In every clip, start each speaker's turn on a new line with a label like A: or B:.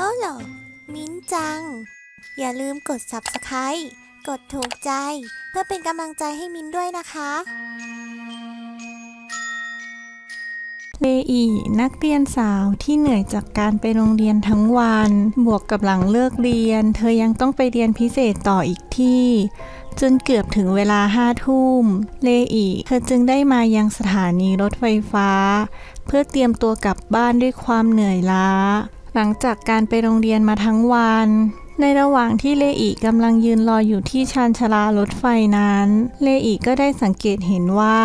A: ฮัลโหลมิ้นจัง อย่าลืมกด subscribe กดถูกใจ เพื่อเป็นกำลังใจให้มิ้นด้วยนะคะ
B: เลอีนักเรียนสาวที่เหนื่อยจากการไปโรงเรียนทั้งวัน บวกกับหลังเลิกเรียน เธอยังต้องไปเรียนพิเศษต่ออีกที่ จนเกือบถึงเวลาห้าทุ่มเลอีเธอจึงได้มายังสถานีรถไฟฟ้า เพื่อเตรียมตัวกลับบ้านด้วยความเหนื่อยล้า หลังจากการไปโรงเรียนมาทั้งวัน ในระหว่างที่เลอีกำลังยืนรออยู่ที่ชานชลารถไฟนั้น เลอีก็ได้สังเกตเห็นว่า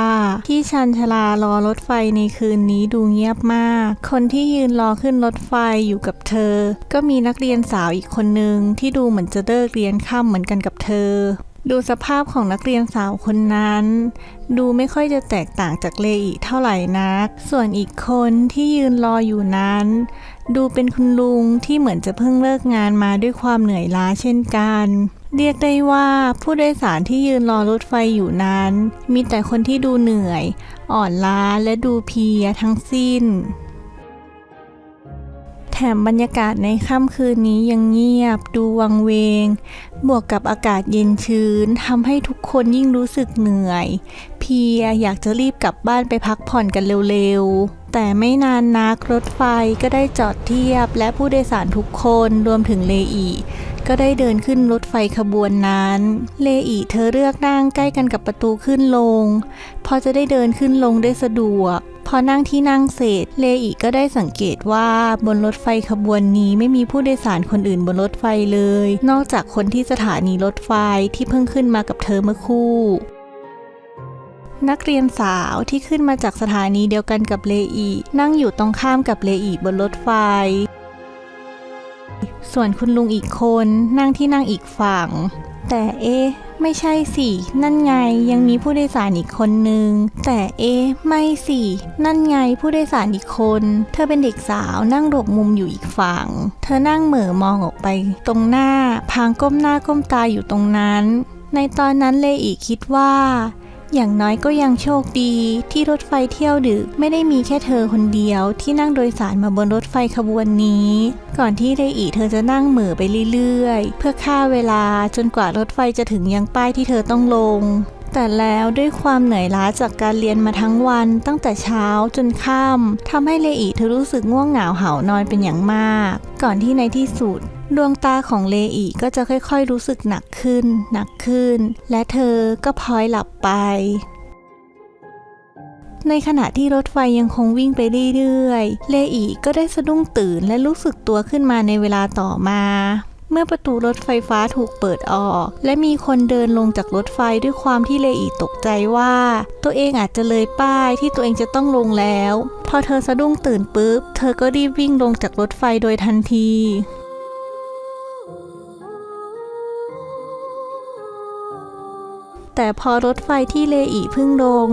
B: ที่ชานชลารอรถไฟในคืนนี้ดูเงียบมาก คนที่ยืนรอขึ้นรถไฟอยู่กับเธอ ก็มีนักเรียนสาวอีกคนนึงที่ดูเหมือนจะเลิกเรียนค่ำเหมือนกันกับเธอ ดูสภาพของนักเรียนสาวคนนั้น ดูไม่ค่อยจะแตกต่างจากเลอีเท่าไหร่นัก ส่วนอีกคนที่ยืนรออยู่นั้น ดูเป็นคุณลุงที่เหมือนจะเพิ่งเลิกงานมาด้วยความเหนื่อยล้าเช่นกัน เรียกได้ว่าผู้โดยสารที่ยืนรอรถไฟอยู่นั้น มีแต่คนที่ดูเหนื่อย อ่อนล้าและดูเพลียทั้งสิ้น มบรรยากาศในค่ำคืนนี้ยังเงียบดูวังเวง บวกกับอากาศเย็นชื้นทำให้ทุกคนยิ่งรู้สึกเหนื่อย เพียอยากจะรีบกลับบ้านไปพักผ่อนกันเร็วๆ แต่ไม่นานนักรถไฟก็ได้จอดเทียบและผู้โดยสารทุกคนรวมถึงเลอี ก็ได้เดินขึ้นรถไฟขบวนนั้น เลอีเธอเลือกนั่งใกล้กันกับประตูขึ้นลง พอจะได้เดินขึ้นลงได้สะดวก พอนั่งที่นั่งเสร็จ เลอีก็ได้สังเกตว่าบนรถไฟขบวนนี้ไม่มีผู้โดยสารคนอื่นบนรถไฟเลย นอกจากคนที่สถานีรถไฟที่เพิ่งขึ้นมากับเธอเมื่อคู่นักเรียนสาวที่ขึ้นมาจากสถานีเดียวกันกับเลอีนั่งอยู่ตรงข้ามกับเลอีบนรถไฟ ส่วนคุณลุงอีกคนนั่งที่นั่งอีกฝั่ง แต่เอ๊ะไม่ใช่สิ นั่นไงยังมีผู้โดยสารอีกคนนึง แต่เอ๊ะไม่สิ นั่นไงผู้โดยสารอีกคน เธอเป็นเด็กสาวนั่งหลบมุมอยู่อีกฝั่ง เธอนั่งเหม่อมองออกไป ตรงหน้าพางก้มหน้าก้มตาอยู่ตรงนั้น ในตอนนั้นเลอีคิดว่า อย่างน้อยก็ยังโชคดี ที่รถไฟเที่ยวดึกไม่ได้มีแค่เธอคนเดียว ที่นั่งโดยสารมาบนรถไฟขบวนนี้ ก่อนที่เรอีเธอจะนั่งเหม่อไปเรื่อยๆ เพื่อฆ่าเวลาจนกว่ารถไฟจะถึงยังป้ายที่เธอต้องลง แต่แล้วด้วยความเหนื่อยล้าจากการเรียนมาทั้งวันตั้งแต่เช้าจนค่ำทำให้เลอีเธอรู้สึกง่วงเหงาเหานอนเป็นอย่างมาก ก่อนที่ในที่สุดดวงตาของเลอีก็จะค่อยๆรู้สึกหนักขึ้น หนักขึ้น และเธอก็พลอยหลับไป ในขณะที่รถไฟยังคงวิ่งไปเรื่อยๆ เลอีก็ได้สะดุ้งตื่นและรู้สึกตัวขึ้นมาในเวลาต่อมา เมื่อประตูรถไฟฟ้าถูกเปิดออก และมีคนเดินลงจากรถไฟด้วยความที่เลอีตกใจว่า ตัวเองอาจจะเลยป้ายที่ตัวเองจะต้องลงแล้ว พอเธอสะดุ้งตื่นปุ๊บ เธอก็รีบวิ่งลงจากรถไฟโดยทันทีแต่พอรถไฟที่เลอีเพิ่งลง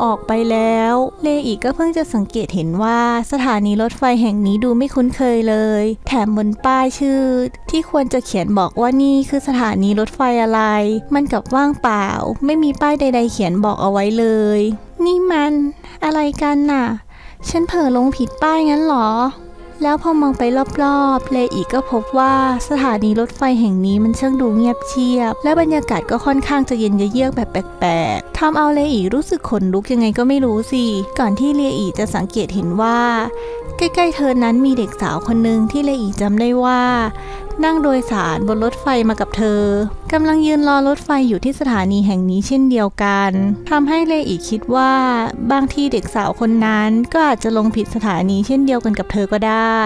B: ออกไปแล้ว เลอีกก็เพิ่งจะสังเกตเห็นว่าสถานีรถไฟแห่งนี้ดูไม่คุ้นเคยเลย แถมบนป้ายชื่อ ที่ควรจะเขียนบอกว่านี่คือสถานีรถไฟอะไร มันกับว่างเปล่า ไม่มีป้ายใด ๆ เขียนบอกเอาไว้เลย นี่มัน อะไรกันน่ะ ฉันเผลอลงผิดป้ายงั้นหรอ แล้วพอมองไปรอบๆ เลอีก็พบว่าสถานีรถไฟแห่งนี้มันช่างดูเงียบเชียบ และบรรยากาศก็ค่อนข้างจะเย็นเยือกแบบแปลกๆทำเอาเลอีรู้สึกขนลุกยังไงก็ไม่รู้สิ ก่อนที่เลอีจะสังเกตเห็นว่า ใกล้ๆเธอนั้นมีเด็กสาวคนหนึ่งที่เลอีจำได้ว่านั่งโดยสารบนรถไฟมากับเธอกำลังยืนรอรถไฟอยู่ที่สถานีแห่งนี้เช่นเดียวกันทำให้เลอีคิดว่าบางทีเด็กสาวคนนั้นก็อาจจะลงผิดสถานีเช่นเดียวกันกับเธอก็ได้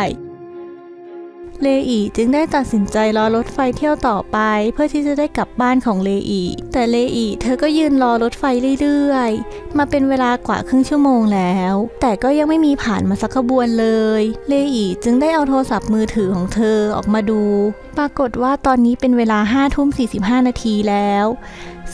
B: เลอีจึงได้ตัดสินใจรอรถไฟเที่ยวต่อไป เพื่อที่จะได้กลับบ้านของเลอีแต่เลอีเธอก็ยืนรอรถไฟเรื่อยๆ มาเป็นเวลากว่าครึ่งชั่วโมงแล้ว แต่ก็ยังไม่มีผ่านมาสักขบวนเลย เลอีจึงได้เอาโทรศัพท์มือถือของเธอออกมาดู ปรากฏว่าตอนนี้เป็นเวลา5ทุ่ม45 นาทีแล้ว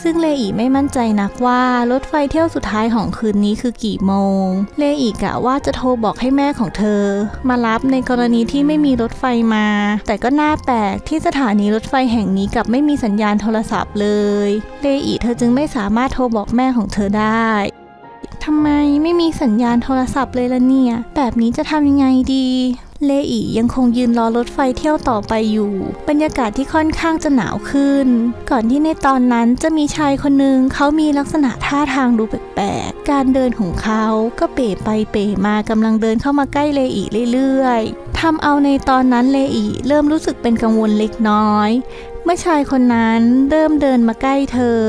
B: ซึ่งเลอีไม่มั่นใจนักว่ารถไฟเที่ยวสุดท้ายของคืนนี้คือกี่โมง เลอีกะว่าจะโทรบอกให้แม่ของเธอ มารับในกรณีที่ไม่มีรถไฟมา แต่ก็น่าแปลกที่สถานีรถไฟแห่งนี้กับไม่มีสัญญาณโทรศัพท์เลยเลอีเธอจึงไม่สามารถโทรบอกแม่ของเธอได้ทำไมไม่มีสัญญาณโทรศัพท์เลยล่ะเนี่ย แบบนี้จะทำยังไงดี เลอียังคงยืนรอรถไฟเที่ยวต่อไปอยู่ บรรยากาศที่ค่อนข้างจะหนาวขึ้น ก่อนที่ในตอนนั้นจะมีชายคนหนึ่งเขามีลักษณะท่าทางดูแปลกๆ การเดินของเขาก็เป๋ไปเป๋มากำลังเดินเข้ามาใกล้เลอีเรื่อยๆ ทำเอาในตอนนั้นเลอีเริ่มรู้สึกเป็นกังวลเล็กน้อย เมื่อชายคนนั้นเริ่มเดินมาใกล้เธอ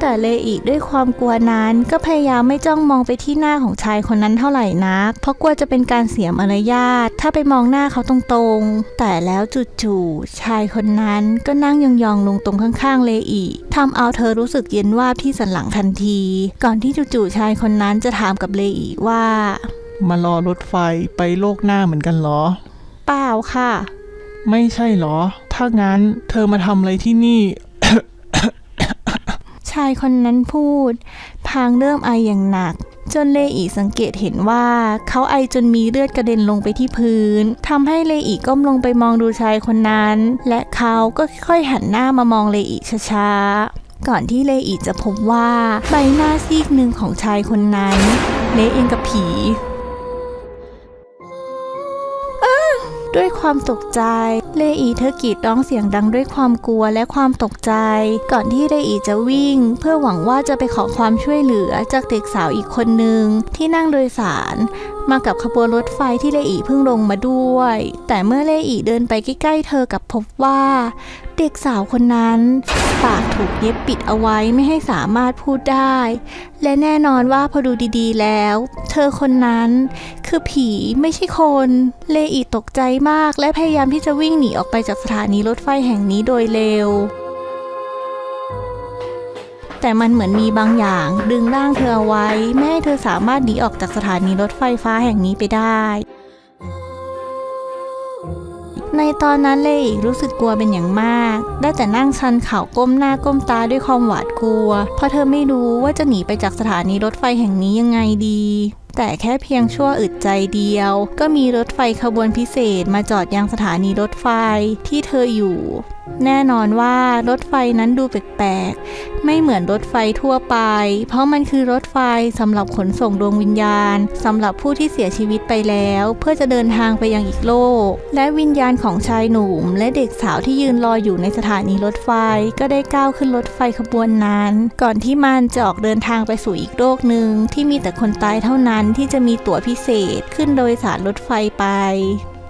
B: แต่เลอีด้วยความกลัวนั้นก็พยายามไม่จ้องมองไปที่หน้าของชายคนนั้นเท่าไหร่นัก เพราะกลัวจะเป็นการเสียมารยาทถ้าไปมองหน้าเขาตรงๆ แต่แล้วจู่ๆชายคนนั้นก็นั่งยองๆลงตรงข้างๆ เลอีทำเอาเธอรู้สึกเย็นวาบที่สันหลังทันที ก่อนที่จู่ๆชายคนนั้นจะถามกับเลอีว่า
C: มารอรถไฟไปโลกหน้าเหมือนกันเหรอ
B: เปล่าค่ะ
C: ไม่ใช่เหรอ ถ้างั้นเธอมาทำอะไรที่นี่
B: ชายคนนั้นพูด พางเริ่มไออย่างหนัก จนเลอีสังเกตเห็นว่า เขาไอจนมีเลือดกระเด็นลงไปที่พื้นทำให้เลอีก้มลงไปมองดูชายคนนั้น และเขาก็ค่อยๆหันหน้ามามองเลอีช้าๆก่อนที่เลอีจะพบว่าใบหน้าซีกหนึ่งของชายคนนั้นเละเองกับผี ด้วยความตกใจ เลอีเธอกรีดร้องเสียงดังด้วยความกลัวและความตกใจ ก่อนที่เลอีจะวิ่ง เพื่อหวังว่าจะไปขอความช่วยเหลือจากเด็กสาวอีกคนหนึ่งที่นั่งโดยสาร มากับขบวนรถไฟที่เลอีเพิ่งลงมาด้วย แต่เมื่อเลอีเดินไปใกล้ๆเธอกับพบว่า เด็กสาวคนนั้น ปากถูกเย็บปิดเอาไว้ไม่ให้สามารถพูดได้ และแน่นอนว่าพอดูดีๆแล้ว เธอคนนั้น คือผีไม่ใช่คน เลอีตกใจมากและพยายามที่จะวิ่งหนีออกไปจากสถานีรถไฟแห่งนี้โดยเร็ว แต่มันเหมือนมีบางอย่างดึงร่างเธอเอาไว้ไม่ให้เธอสามารถหนีออกจากสถานีรถไฟฟ้าแห่งนี้ไปได้ ในตอนนั้นเลอีรู้สึกกลัวเป็นอย่างมาก ได้แต่นั่งชันเข่าก้มหน้าก้มตาด้วยความหวาดกลัว เพราะเธอไม่รู้ว่าจะหนีไปจากสถานีรถไฟแห่งนี้ยังไงดี แต่แค่เพียงชั่วอึดใจเดียว ก็มีรถไฟขบวนพิเศษมาจอดยังสถานีรถไฟที่เธออยู่แน่นอนว่ารถไฟนั้นดูแปลกๆ ไม่เหมือนรถไฟทั่วไป เพราะมันคือรถไฟสำหรับขนส่งดวงวิญญาณสำหรับผู้ที่เสียชีวิตไปแล้ว เพื่อจะเดินทางไปยังอีกโลก และวิญญาณของชายหนุ่ม และเด็กสาวที่ยืนรออยู่ในสถานีรถไฟ ก็ได้ก้าวขึ้นรถไฟขบวนนั้น ก่อนที่มันจะออกเดินทางไปสู่อีกโลกหนึ่งที่มีแต่คนตายเท่านั้นที่จะมีตั๋วพิเศษขึ้นโดยสารรถไฟไป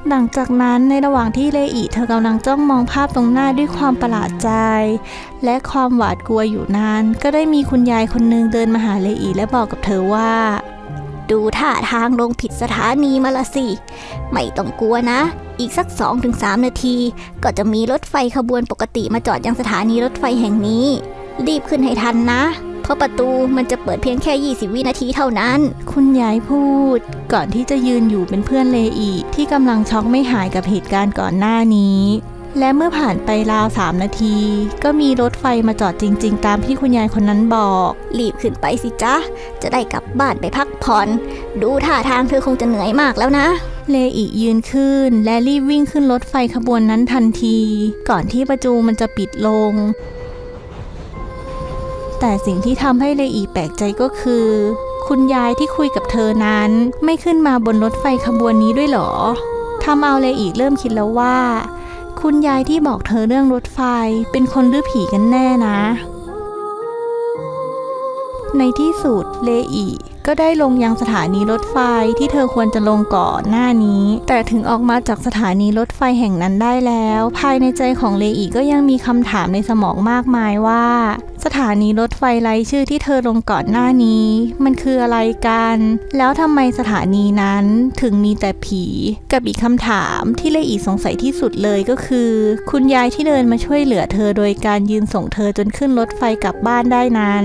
B: หลังจากนั้นในระหว่างที่เลอีเธอกำลังจ้องมองภาพตรงหน้าด้วยความประหลาดใจ และความหวาดกลัวอยู่นั้น ก็ได้มีคุณยายคนหนึงเดินมาหาเลอีและบอกกับเธอว่า
D: ดูท่าทางลงผิดสถานีมาละสิ ไม่ต้องกลัวนะ อีกสัก 2-3 นาที ก็จะมีรถไฟขบวนปกติมาจอดยังสถานีรถไฟแห่งนี้ รีบขึ้นให้ทันนะาะประตูมันจะเปิดเพียงแค่ 20 วินาทีเท่านั้น
B: คุณยายพูด ก่อนที่จะยืนอยู่เป็นเพื่อนเลอีที่กำลังช็อกไม่หายกับเหตุการณ์ก่อนหน้านี้ และเมื่อผ่านไปราวสามนาที ก็มีรถไฟมาจอดจริง ๆ ตามที่คุณยายคนนั้นบอก
D: รีบขึ้นไปสิจ๊ะ จะได้กลับบ้านไปพักผ่อน ดูท่าทางเธอคงจะเหนื่อยมากแล้วนะ
B: เลอียืนขึ้น และรีบวิ่งขึ้นรถไฟขบวนนั้นทันที ก่อนที่ประตูมันจะปิดลง แต่สิ่งที่ทำให้เลอีแปลกใจก็คือ คุณยายที่คุยกับเธอนั้น ไม่ขึ้นมาบนรถไฟขบวนนี้ด้วยหรอทำเอาเลอีเริ่มคิดแล้วว่า คุณยายที่บอกเธอเรื่องรถไฟเป็นคนหรือผีกันแน่นะ ในที่สุดเลอี ก็ได้ลงยังสถานีรถไฟที่เธอควรจะลงก่อนหน้านี้ แต่ถึงออกมาจากสถานีรถไฟแห่งนั้นได้แล้ว ภายในใจของเลอีก็ยังมีคำถามในสมองมากมายว่า สถานีรถไฟไร้ชื่อที่เธอลงก่อนหน้านี้ มันคืออะไรกัน แล้วทำไมสถานีนั้นถึงมีแต่ผี กับอีกคำถามที่เลอีสงสัยที่สุดเลยก็คือ คุณยายที่เดินมาช่วยเหลือเธอโดยการยืนส่งเธอจนขึ้นรถไฟกลับบ้านได้นั้น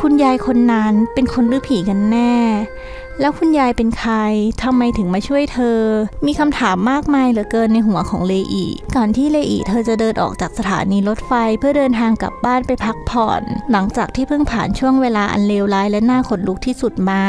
B: คุณยายคนนั้นเป็นคนหรือผีกันแน่ แล้วคุณยายเป็นใครทำไมถึงมาช่วยเธอ มีคำถามมากมายเหลือเกินในหัวของเลอีก่อนที่เลอีเธอจะเดินออกจากสถานีรถไฟเพื่อเดินทางกลับบ้านไปพักผ่อน หลังจากที่เพิ่งผ่านช่วงเวลาอันเลวร้ายและน่าขนลุกที่สุดมา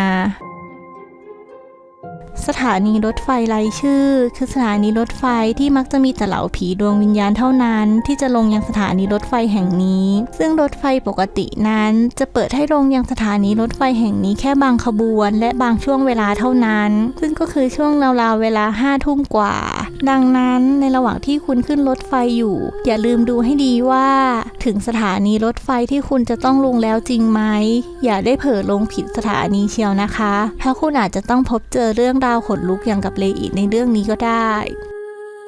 B: สถานีรถไฟไร้ชื่อ คือสถานีรถไฟที่มักจะมีแต่เหล่าผีดวงวิญญาณเท่านั้น ที่จะลงยังสถานีรถไฟแห่งนี้ ซึ่งรถไฟปกตินั้น จะเปิดให้ลงยังสถานีรถไฟแห่งนี้แค่บางขบวน และบางช่วงเวลาเท่านั้น ซึ่งก็คือช่วงราวๆเวลาห้าทุ่มกว่า ดังนั้นในระหว่างที่คุณขึ้นรถไฟอยู่ อย่าลืมดูให้ดีว่า ถึงสถานีรถไฟที่คุณจะต้องลงแล้วจริงไหม อย่าได้เผลอลงผิดสถานีเชียวนะคะ เพราะคุณอาจจะต้องพบเจอเรื่องราวขนลุกอย่างกับเลอิในเรื่องนี้ก็ได้